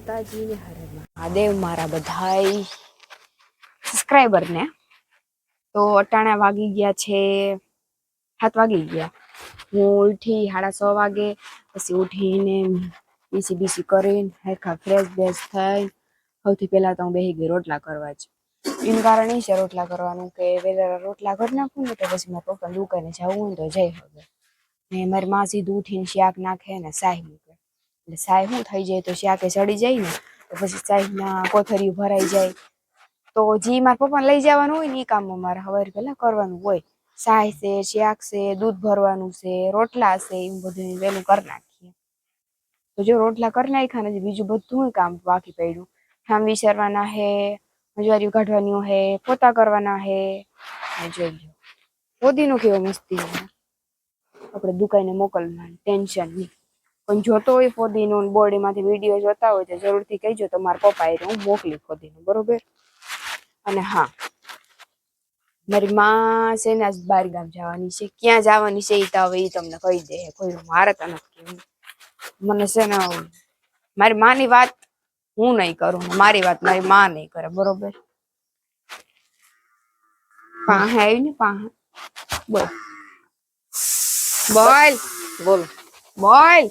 માતાજી ને હરે મહાદેવ મારા બધાય સબસ્ક્રાઈબરને તો અટાણા વાગી ગયા છે, સાત વાગી ગયા. હું ઉઠી સાડા છ વાગે, પછી ઉઠીને બીસી બીસી કરીને હરખા ફ્રેશ બેશ થઈ. સૌથી પહેલા તો હું બેસી ગઈ રોટલા કરવા જ. એનું કારણ એ છે રોટલા કરવાનું કે વહેલા રોટલા કરી નાખું ને તો પછી મારા પપ્પા દુકાને જવું હોય તો જઈ હવે ને મારી માં સીધું ઉઠીને શાક નાખે ને સાહી એટલે સાય શું થઈ જાય તો શાકે ચડી જાય ને, તો પછી સાહેબના કોથળીઓ ભરાઈ જાય. તો જે મારા પપ્પાને લઈ જવાનું હોય ને એ કામ મારે સવારે પહેલાં કરવાનું હોય. સાય છે, શાક છે, દૂધ ભરવાનું છે, રોટલા છે એવું બધું વહેલું કરી નાખીએ. તો જો રોટલા કરી નાખ્યા ને બીજું બધું કામ બાકી પડ્યું. ઠામ વિચારવાના હે, મજવારીઓ કાઢવાની હે, પોતા કરવાના હે. જોઈ લો પોદીનો કેવો મસ્તી આપણે દુકાને મોકલવાનું, ટેન્શન નહીં. પણ જોતો હોય ફોદીનો બોડીમાંથી વીડિયો જોતા હોય તો જરૂરથી કહેજો તો મારા પપ્પા એ હું મોકલી ફોદીનો, બરોબર? અને હા, મારી માં છે ને બાર ગામ જવાની છે. ક્યાં જવાની છે એ તો હવે એ તમને કહી દે. કોઈ મારે તો નથી મને છે ને મારી માની વાત હું નહીં કરું. મારી વાત મારી માં નહીં કરે, બરોબર? પાહે આવી ને પાહે. બોલ. બોલ. બોલ. બોલ.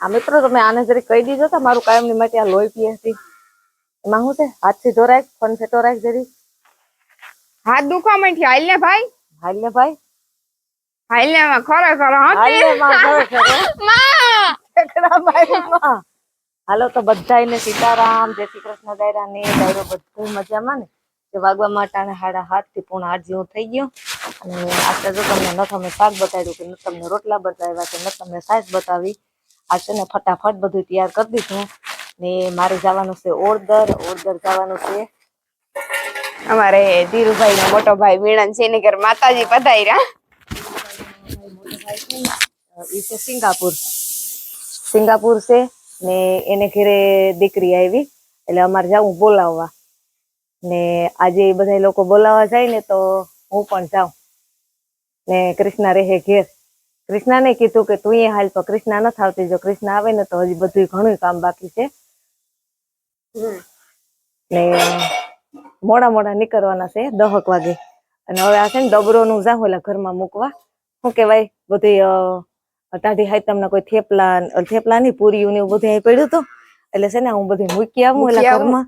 આ મિત્રો તમે આને જરી કહી દીધો તો મારું કાયમની માટે આ લોહી પીએ હતી. એમાં શું છે? હાથથી ધોરાય ફોન ફેટો રાખ જરી. હાથ દુખવા માંડી હાલ ને ભાઈ? હાલ ને ભાઈ. હાલ ને માં ખરેખર, હો. માં! ઠેકડા મારી માં. હાલો તો બધાયને સીતારામ જય શ્રી કૃષ્ણ દાયરા ને દાયરો બધું મજામાં ને? જે વાગવા માટાને હાડા હાથથી પૂર્ણ આઠ જેવું થઈ ગયું. અને આજે જો તમને ન તમે શાક બતાવ્યું કે ન તમને રોટલા બતાવ્યા કે ન તમને સાસ બતાવી. આ છે ને ફટાફટ બધું તૈયાર કરી દીધું. ને મારે જવાનું છે ઓળદર ઓળદર જવાનું છે. અમારે ધીરુભાઈ નો મોટો ભાઈ મીણન છે એની ઘર માતાજી પધાર્યા. એ સિંગાપુર. સિંગાપુર છે ને એને ઘરે દીકરી આવી. એટલે અમારે જવું બોલાવવા. ને આજે બધા લોકો બોલાવવા જાય ને તો હું પણ જાઉં. ને કૃષ્ણા રહે ઘેર. કૃષ્ણાને કીધું કે તું એ હાલ તો કૃષ્ણા નથી આવતી. જો કૃષ્ણ આવે ને તો હજી બધું ઘણું કામ બાકી છે. ને મોડા મોડા નીકળવાના છે દહક વાગે. અને હવે આ છે ને ડબરોનું જાઉં એટલે ઘરમાં મૂકવા. શું કહેવાય? બધી ટાઢી હાઈ તમને કોઈ થેપલા થેપલા ની પૂરીયું ને એવું બધું અહીં પડ્યું હતું. એટલે છે ને હું બધું મૂકી આવું એટલે. ઘરમાં.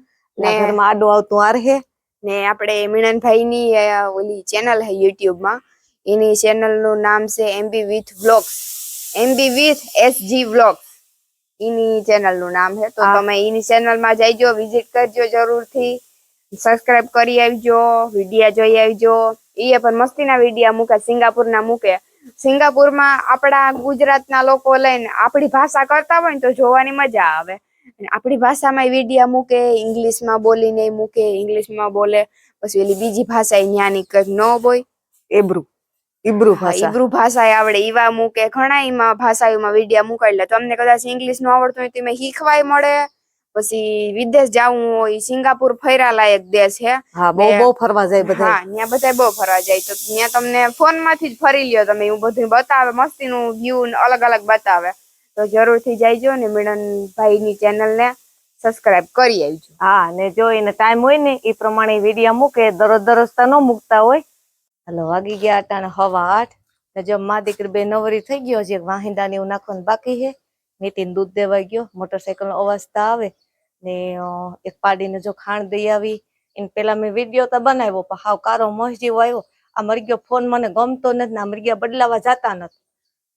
ઘરમાં આડો આવતું આર હે ને આપણે મીણનભાઈ ની ઓલી ચેનલ હે યુટ્યુબમાં. એની ચેનલનું નામ છે MB with vlogs MB with SG vlogs એની ચેનલનું નામ છે. તો તમે એની ચેનલમાં જઈજો વિઝિટ કરજો જરૂરથી. સબસ્ક્રાઇબ કરી આવજો વિડિયા જોઈ આવજો. એ પણ મસ્તીના વિડિયા મૂકે સિંગાપુર ના મૂકે. સિંગાપુરમાં આપણા ગુજરાતના લોકો લઈને આપણી ભાષા કરતા હોય ને તો જોવાની મજા આવે. આપણી ભાષામાં વિડિયા મૂકે ઇંગ્લિશમાં બોલીને મૂકે ઇંગ્લિશમાં બોલે. પછી ઓલી બીજી ભાષા ય ન્યાની કંઈક ન બોય એબ્રુ. ઇબ્રુ ભાષા. ઇબ્રુ ભાષા આવડે. ઈવા મૂકે ઘણા એમાં ભાષાઓમાં વિડિયા મૂકે તો તમને કદાચ ઇંગ્લિશનું આવડતું હોય તો એમાં શીખવાય મળે. પછી વિદેશ જવું હોય સિંગાપુર ફર્યા લાયક દેશ છે હા બહુ બહુ ફરવા જાય બધા હા ત્યાં બધા બહુ ફરવા જાય. તો ત્યાં તમને ફોનમાંથી જ ફરી લ્યો તમે. એવું બધું બતાવે મસ્તી નું વ્યૂ અલગ અલગ બતાવે. તો જરૂરથી જઈજો ને મિલનભાઈ ની ચેનલ ને સબસ્ક્રાઇબ કરી આવજો. હા ને જો એને ટાઈમ હોય ને એ પ્રમાણે વિડિયા મૂકે દરરોજ દરરોજ તો ન મૂકતા હોય. હાલો વાગી ગયા અટાણે હવા આઠ. જો મા દીકરી બે નવરી થઈ ગયો છે વાહિંદા ને એવું નાખવાનું બાકી છે. નીતિન દૂધ દેવા ગયો મોટરસાયકલ નો અવાજ આવે. ને એક પાડીને જો ખાણ દઈ આવી. એને પેલા મેં વીડિયો તો બનાવ્યો પણ હાવ કારો મસ આવ્યો. આ મરગ્યો ફોન મને ગમતો નથી ને આ મરગ્યા બદલાવા જતા નથી.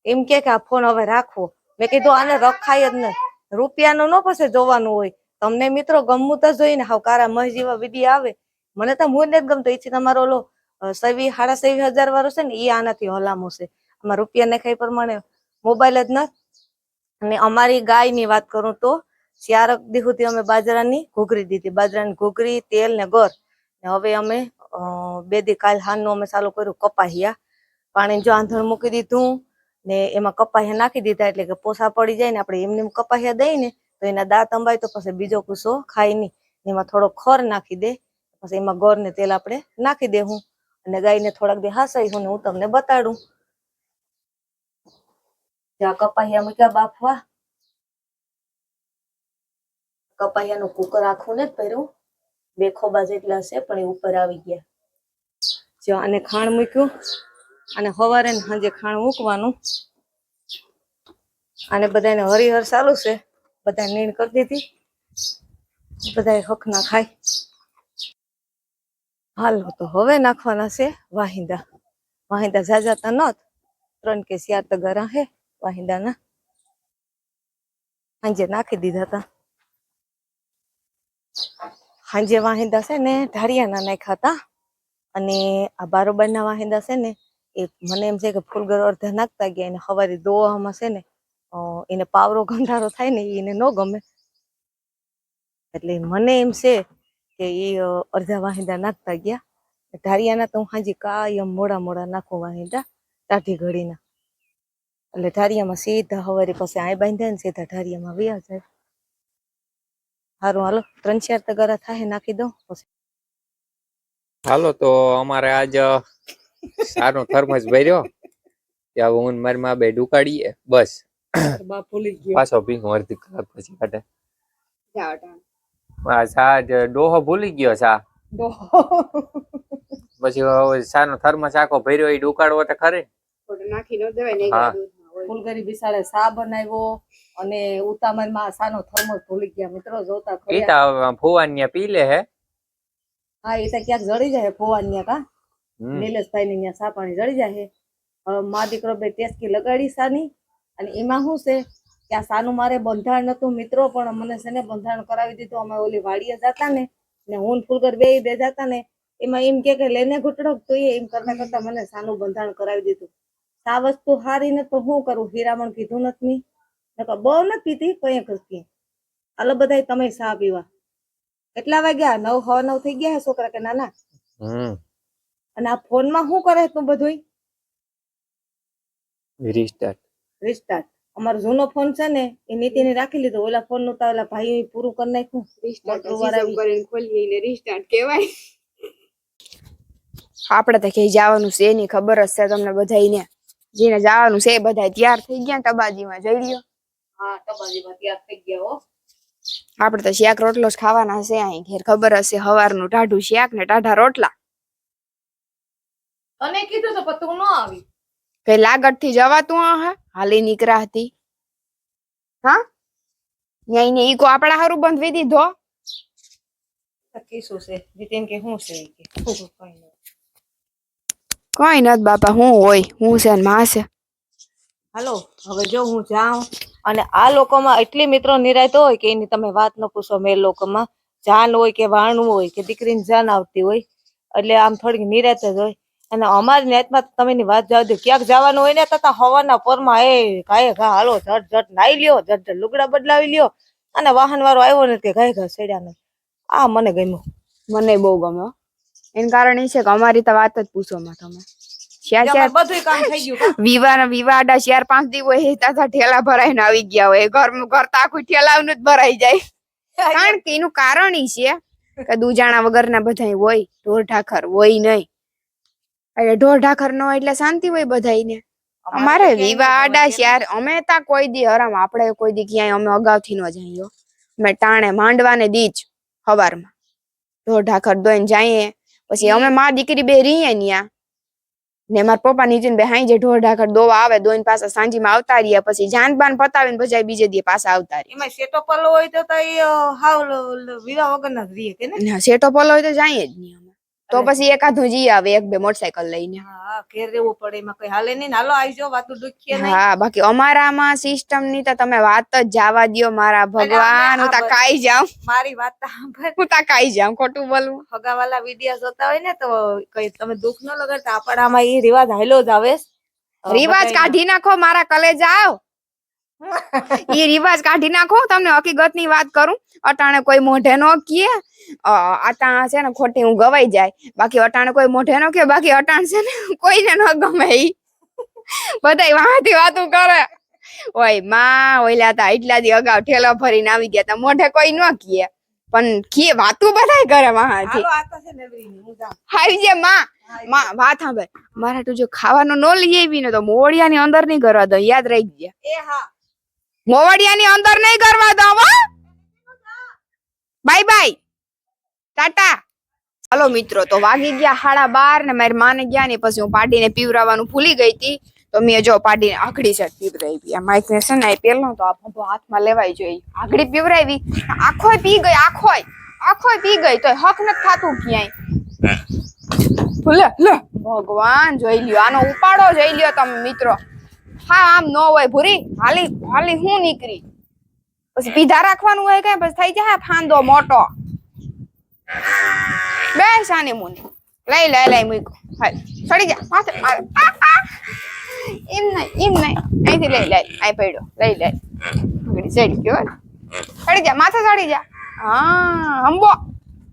એમ કે આ ફોન હવે રાખવો. મેં કીધું આને રખાય જ નથી. રૂપિયાનું ન પછી જોવાનું હોય. તમને મિત્રો ગમવું તો જોઈને હાવ કારા મસ જેવા વીડિયો આવે. મને તો હું નથી ગમતો. એથી તમારો અ, સવી, સાડા સવી હજાર વાળો છે ને એ આનાથી હલામો છે. આમાં રૂપિયા નાખાય પ્રમાણે મોબાઈલ જ નથી. અને અમારી ગાયની વાત કરું તો, ચારક દી અમે બાજરાની ઘોઘરી દીધી. બાજરાની ઘૂઘરી, તેલ ને ગોળ ને હવે અમે બે દી કાલ હાનનું અમે ચાલુ કર્યું કપાહિયા. પાણી જો આંધણ મૂકી દીધું ને એમાં કપાહિયા નાખી દીધા એટલે કે પોસા પડી જાય ને, આપણે એમને એમ કપાહિયા દઈ ને, તો એના દાંત અંબાય તો પછી બીજો કુસો ખાય નહીં. એમાં થોડો ખોર નાખી દે, પછી એમાં ગોર ને તેલ આપણે નાખી દેવું અને ગાયને થોડાક દે હાસાઈ હું હું તમને બતાડું. જ્યાં કપાહિયા મૂક્યા બાફવા કપાહિયાનું કુકર આખું ને પહેર્યું બે ખોબા જેટલા છે પણ એ ઉપર આવી ગયા. જો આને ખાણ મૂક્યું. અને સવારે ને સાંજે ખાણ મૂકવાનું. અને બધાને હરિહર ચાલુ છે. બધા નીણ કરી દીધી. બધા હક ના ખાય. હાલો, તો હવે નાખવાના છે વાહિંદા. વાહિંદા જાજાતા નત. ત્રણ કે ચાર તગારા હે વાહિંદાના. સાંજે નાખી દીધા હતા સાંજે વાહિંદા છે ને ઢારિયાના નાખ્યા હતા અને આ બારોબારના વાહિંદા છે ને, એ મને એમ છે કે ફૂલગર અડધા નાખતા ગયા એને સવારે દોવામાં છે ને એને પાવરો ગંધારો થાય ને એને ન ગમે. એટલે મને એમ છે કે એ અડધા વાહિંદા નાખતા ગયા. ઢારિયાના તો હું હાજી કાયમ મોડા મોડા નાખું વાહિંદા ટાઢી ઘડીના. એટલે ઢારિયામાં સીધા હવારી પાસે આય બાંધે ને સીધા ઢારિયામાં વ્યા જાય. સારું હાલો ત્રણ ચાર તગારા થાય નાખી દઉં પછી. હાલો તો અમારે આજ સારો થર્મસ ભર્યો. ત્યાં હું મારી માં બે ડુકાડીએ બસ. બા ભૂલી ગયો. પાછો ભીંગ અડધી કલાક પછી કાઢે. સા ડોહો ભૂલી ગયો સા. પછી હવે સાનો થર્મસ આખો ભર્યો એ ડુકાડવો તો ખરે. નાખી ન દેવાય ને હા. દૂધમાં હોય. ફૂલગરી બિસાડે સા બનાવ્યો અને ઉતામળમાં સાનો થર્મોસ ભૂલી ગયા. મિત્રો જોતા ખરી. ત્યાં પી લે હે. હા એ તો ક્યાંક જડી જાય ફોવાન કા. નિલેશભાઈ ને ત્યાં સા પાણી જડી જાય હવે મા દીકરો બે ટેસ્કી લગાડી સાની અને એમાં શું છે? આ સાનું મારે બંધારણ નતું મિત્રો પણ મને છે ને બંધારણ કરાવી દીધું. અમે ઓલી વાડીએ જતા ને ને હું ને ફૂલગર બે બે જતા ને એમાં એમ કે લેને ઘૂંટડો તો એ એમ કરતા કરતા મને સાનું બંધારણ કરાવી દીધું. આ વસ્તુ હારી ને તો શું કરું? હીરામણ કીધું નથી નકર બહુ નથી પીતી કઈ કરતી. આલો બધા તમે સા પીવા. કેટલા વાગ્યા? નવ હવા નવ થઈ ગયા છોકરા કે નાના? અને આ ફોનમાં શું કરે તું બધું રિસ્ટાર્ટ રિસ્ટાર્ટ અમારો જૂનો ફોન છે ને એ નીતિને રાખી લીધો. ઓલા ફોનનું તો ઓલા ભાઈ પૂરું કરી નાખ્યું. Restart મોટું સ્વિચ ઓફ વાળા કરીને ખોલીએ એને restart કહેવાય. આપણે તો ક્યાંય જવાનું છે નહીં ખબર જ છે તમને બધાયને. જેને જવાનું છે એ બધા તૈયાર થઈ ગયા ને તબાજીમાં જઈ લ્યો હા તબાજીમાં તૈયાર થઈ ગયા હો. આપણે તો શાક રોટલો જ ખાવાના છે અહીં ઘેર ખબર હશે હવારનું ટાઢું શાક ને ટાઢા રોટલા. તને કીધું તો પણ તું ન આવી. કઈ લાગતથી જવાતું હે હાલી નીકળા હતી. હા? ન્યાય ને ઈકો આપણા હારું બંધવી દીધો. તો છે? જીતીન કે શું છે કે? કઈ નત બાપા હું હોય હું છે ને માં છે. હાલો હવે જો હું જાઉં અને આ લોકોમાં એટલી મિત્રો નિરાયતો હોય કે એની તમે વાત ન પૂછો મેં લોકોમાં. જાન હોય કે વાણું હોય કે દીકરીની જાન આવતી હોય એટલે આમ થોડીક નિરાયત જ હોય. અને અમારી નેતમાં તમે ની વાત જવા દો. ક્યાંક જવાનું હોય ને તથા હવાના પરમાં એ કાંઈ ઘા હાલો ઝટ ઝટ નાઈ લ્યો ઝટ ઝટ લુગડા બદલાવી લ્યો. અને વાહન વાળો આવ્યો ને કે ઘાય ઘા સડ્યા નહીં. આ મને ગમ્યું. મને બહુ ગમે હો. એનું કારણ એ છે કે અમારી તો વાત જ પૂછો માં તમે. વિવાહ વિવાડા ચાર પાંચ દી હોય તાતા ઠેલા ભરાઈને આવી ગયા હોય. ઘર ઘર તો આખું ઠેલાવનું જ ભરાઈ જાય. કારણ કે એનું કારણ ઈ છે કે દુજાણા વગરના બધા હોય ઢોર ઠાખર હોય નહીં. એટલે ઢોર ઢાખર ન હોય એટલે શાંતિ હોય બધાને અમારે વિવાહ આડા યાર અમે તા કોઈ દી હરામ આપણે કોઈ દી ક્યાંય અમે અગાઉથી ન જઈએ અમે ટાણે માંડવાને દીજ હવારમાં. ઢોર ઢાખર દોઈને જઈએ પછી અમે માં દીકરી બે રહીએ ન્યા. ને મારા પપ્પા નીચે બે હાઈ જે ઢોર ઢાખર દોવા આવે દોઈન પાછા સાંજીમાં આવતા રહ્યા પછી જાન બાન પતાવીને પછી બીજે દી પાછા આવતા રહ્યા એમાં સેટો પલો હોય તો તો એ હાવ વિવાહ વગરના જ રહીએ કે ને? શેટો સેટો પોલો હોય તો જઈએ જ નહીં તો પછી એકાદું જી આવે એક બે મોટરસાયકલ લઈને. હા ઘેર રહેવું પડે એમાં કઈ હાલે નહીં. હાલો આવજો વાતું દુખીએ નહીં. હા બાકી અમારામાં સિસ્ટમની તો તમે વાત જ જવા દ્યો મારા ભગવાન. હું તા કાઈ જાઉં મારી વાત સાંભળ. હું તા કાઈ જાઉં ખોટું બોલું હગાવાલા વિડિયા જોતા હોય ને તો કઈ તમે દુઃખ ન લગાડતા. આપણામાં એ રિવાજ હાલ્યો જ આવે. રિવાજ કાઢી નાખો મારા કલેજ આવ. ઈ રિવાજ કાઢી નાખો તમને હકીકતની વાત કરું. અટાણે કોઈ મોઢે નો કીએ અટાણ છે ને ખોટી હું ગવાઈ જાય. બાકી અટાણે કોઈ મોઢે નો કે બાકી અટાણ છે ને કોઈને ન ગમે ઈ. બધા વાંથી વાતું કરે. ઓયમાં ઓયલા તા એટલા દી અગાઉ ઠેલો ભરીને આવી ગયા તા. મોઢે કોઈ ન કીએ. પણ કીએ વાતું બધાય કરે વાંથી હું. હારી જે માં. માં વાત સાંભળ. મારા તું જો ખાવાનું ન લઈ આવી ને તો મોડિયાની અંદર નહીં કરવા દો યાદ રહી ગયા એ હા. મોવડિયાની અંદર નહીં કરવા દો હો. Bye bye. ટાટા. હાલો મિત્રો તો વાગી ગયા હાડા બાર ને મારી માને ગયા ને પછી હું પાડીને પીવરાવાનું ભૂલી ગઈ હતી. તો મેં જો પાડીને આઘડી છે પીવરાવી. આ માઇક ને છે ને પેલો તો આ બધો હાથમાં લેવાય જોઈએ આઘડી પીવરાવી. આખોય પી ગઈ આખોય. આખોય પી ગઈ તો હક નથી થાતું ક્યાંય. લે લે. ભગવાન જોઈ લ્યો. આનો ઉપાડો જોઈ લ્યો તમે મિત્રો. હા આમ ન હોય ભૂરી હાલી હાલી હું નીકળી? પછી પીધા રાખવાનું હોય કે પછી થઈ જાય ફાંદો મોટો. બે સાની મુની. લઈ લઈ લઈ મૂકો. હાલ ચડી જા માથે મારે. એમ નહીં એમ નહીં. અહીંથી લઈ લઈ અહીં પડ્યો. લઈ લઈ. ઘડી ચડી ગયો ચડી જા માથે સડી જા. હા હંબો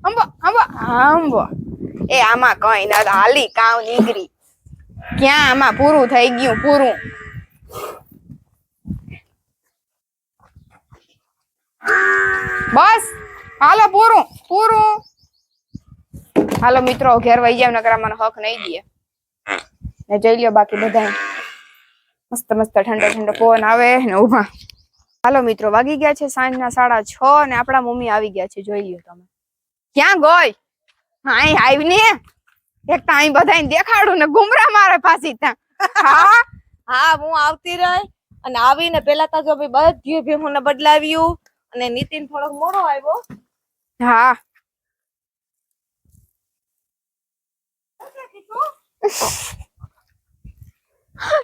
હંબો હંબો હા, હંબો. એ આમાં કઈ ના હાલી કાવ નીકળી. ક્યાં આમાં પૂરું થઈ ગયું પૂરું? બસ. હાલો, પૂરું પૂરું. હાલો, મિત્રો, ઘેર વહી જાવ નકર મને હક નહીં દે. ને જોઈ લ્યો બાકી બધા મસ્ત મસ્ત, ઠંડો ઠંડો પવન આવે ને ઊભા હાલો, મિત્રો, વાગી ગયા છે સાંજના સાડા છ ને આપણા મમ્મી આવી ગયા છે, જોઈ લ્યો તમે. ક્યાં ગઈ? હા આવી ને એક ટાઈમ બધાને દેખાડું ને ગુમરા મારે પાછી ત્યાં. હા? હા હું આવતી રહી અને આવીને પેલા તો જો ભાઈ બધી ભેહુને બદલાવ્યું અને નીતિન થોડોક મોડો આવ્યો. હા.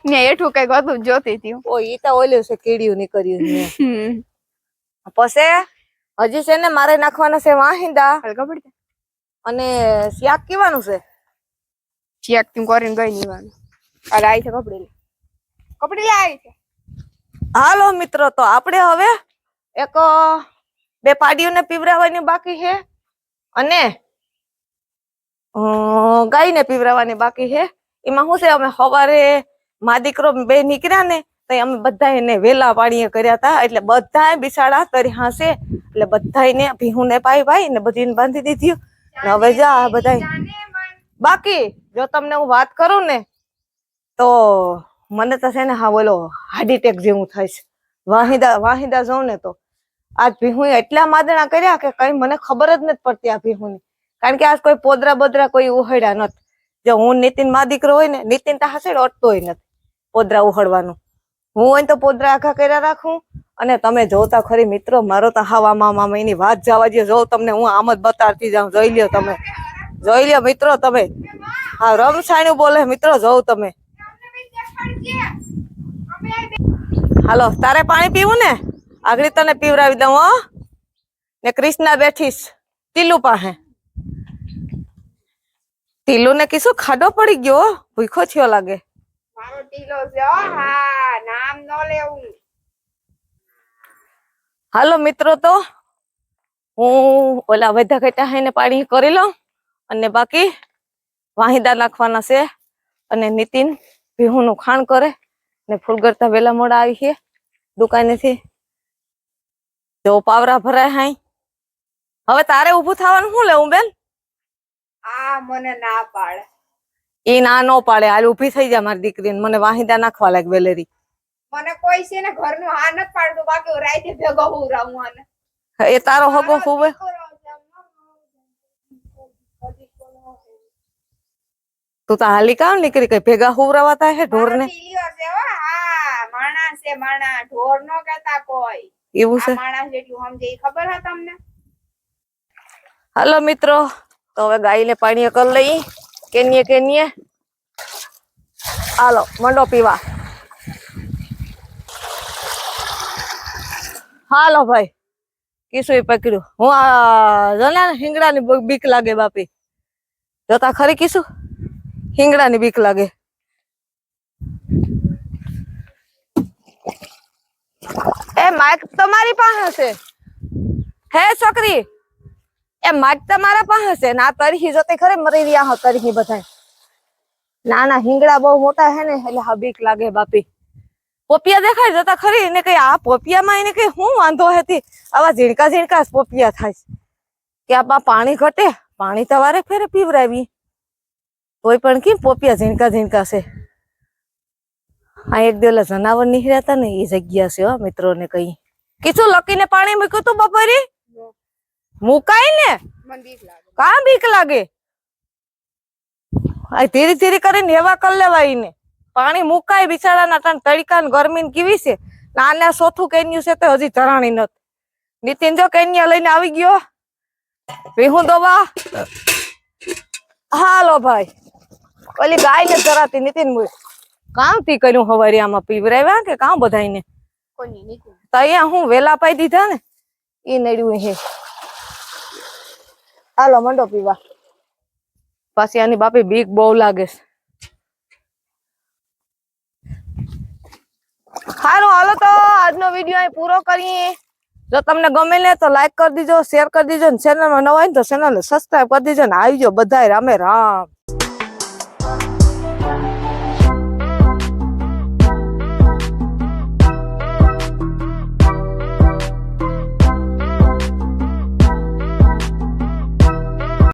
ને એઠું કંઈક હતું જોતી હતી. ઓ ઈ તો ઓલ્યું છે કીડિયું નીકળ્યું છે. પછી હજી છે ને મારે નાખવાના છે વાહિંદા. અને શાક કેવાનું છે? ચેક તું કરીને ગઈ નીવાનું અરે આવી છે કપડી કપડી લાવી છે. હાલો મિત્રો, તો આપણે હવે એક બે પાડીઓને પીવરાવવાની બાકી છે અને ગાયને પીવરાવવાની બાકી છે. એમાં શું છે, અમે સવારે મા દીકરો બે નીકળ્યા ને, તો અમે બધા એને વેલા પાણીએ કર્યા હતા. એટલે બધા બિસાડા તરી હાસે, એટલે બધા એને ભીહું ને પાઈ પાઈ ને બધીને બાંધી દીધી. હવે જા બધા બાકી, જો તમને હું વાત કરું ને, તો મને તો છે ને હા બોલો હાર્ટ એટેક જેવું થાય છે. વાહિદા વાહિદા જાઉં ને તો આજ ભીહું એટલા માદણા કર્યા કે કઈ મને ખબર જ નથી પડતી આ ભીહુની. કારણ કે આજ કોઈ પોદરા બોદરા કોઈ ઉહડ્યા નથી. જો હું નીતિનમાં દીકરો હોય ને, નીતિન તો અટતો હોય નથી પોદરા ઉહડવાનું. હું હોય તો પોદરા આખા કર્યા રાખું અને તમે જોતા ખરી મિત્રો, મારો તો હાવા મામા એની વાત જવા દે જો તમને હું આમ જ બતાડતી જાઉં, જોઈ લ્યો તમે. જોઈ લ્યો મિત્રો તમે. હા રમસાણું બોલે મિત્રો, જોઉં તમે. હાલો તારે પાણી પીવું ને? આગળ તને પીવરાવી દઉં હો. ને કૃષ્ણા બેઠીશ ટીલું પાસે. ટીલું ને કીશું ખાડો પડી ગયો ભૂખો થયો લાગે. મારો ટીલો છે હા. નામ ન લેવું. હાલો મિત્રો તો હું ઓલા વધા ઘટા હઈને પાણી કરી લઉં અને બાકી વાહિદા નાખવાના છે અને નીતિન ભીહુનું ખાણ કરે ને ફૂલ કરતા વેલા મોડા આવી છે. દુકાનેથી જો પાવરા ભરાય હાઈ હવે તારે ઊભું થવાનું શું લેવું બેન? આ મને ના પાડે. એ ના નો પાડે. હાલ ઊભી થઈ જાય મારી દીકરીને. મને વાહિદા નાખવા લાગે વેલેરી. મને કોઈ છે ને ઘરનું આ નથી પાડતું. બાકી રાતે ભેગો હું રહું અને. એ તારો હગો ખૂબ તું તો હાલી કામ નીકળી કઈ ભેગા હુવરાવાતા હે ઢોર ને હા માણસ છે માણસ ઢોર નો કહેતા કોઈ. એવું છે? આ માણસ જેટલું સમજે ઈ ખબર હે તમને? હાલો મિત્રો તો હવે ગાયને પાણી કરી લઈ. કેનીએ કેનીએ. હાલો મંડો પીવા. હાલો ભાઈ કીસું પકડ્યું. હું આ જણા હિંગડાની બહુ બીક લાગે બાપી. જોતા ખરી કીસું? હિંગડાની બીક લાગે. એ માઇક તમારી પાસે છે? હે છોકરી એ માઇક તમારા પાસે છે? ના તરહી જોતે ખરે મરી રહ્યા હો તરહી બધા ના ના હિંગડા બહુ મોટા હે ને એટલે હા બીક લાગે બાપી. પોપિયા દેખાય જતા ખરી એને કઈ આ પોપિયામાં એને કઈ શું વાંધો હતી? આવા ઝીણકા ઝીણકા પોપિયા થાય કે આમાં પાણી ઘટે પાણી તમારે ફેરે પીવરાવી. તોય પણ કેમ પોપિયા ઝીણકા ઝીણકા છે? આ એક દેલા જનાવર નીકળ્યા હતા ને એ જગ્યા છે હો મિત્રોને કઈ. કીધું લકીને પાણી મૂક્યું તું બપોરી? મુકાય ને? મને બીક લાગે. કા બીક લાગે? આ ધીરે ધીરે કરીને હેવા કર લેવાય ને પાણી મુકાય બિચારાના તણ તડકા ને ગરમી ને કેવી છે? નાના ચોથું કેન્યુ છે તો હજી ધરાણી નથી નીતિન જો કેન્યા લઈને આવી ગયો. વિહું દવા. હાલો ભાઈ. ઓલી ગાય ને ચરાતી નીતિન મુઈ. કામથી કર્યું હવારી પીવરાવ્યા કે કામ બધાઈને તો અહીંયા હું વેલા પાઈ દીધા ને એ નડ્યું હે. હાલો મંડો પીવા. પાછી આની બાપી બીક બહુ લાગે છે. સારું હાલો તો આજનો વીડિયો અહીં પૂરો કરીએ. જો તમને ગમે ને તો લાઈક કરી દીજો શેર કરી દીજો ને ચેનલમાં નવા હોય ને તો ચેનલ સબસ્ક્રાઈબ કરી દીજો ને આવી જાઓ બધાય રામે રામ.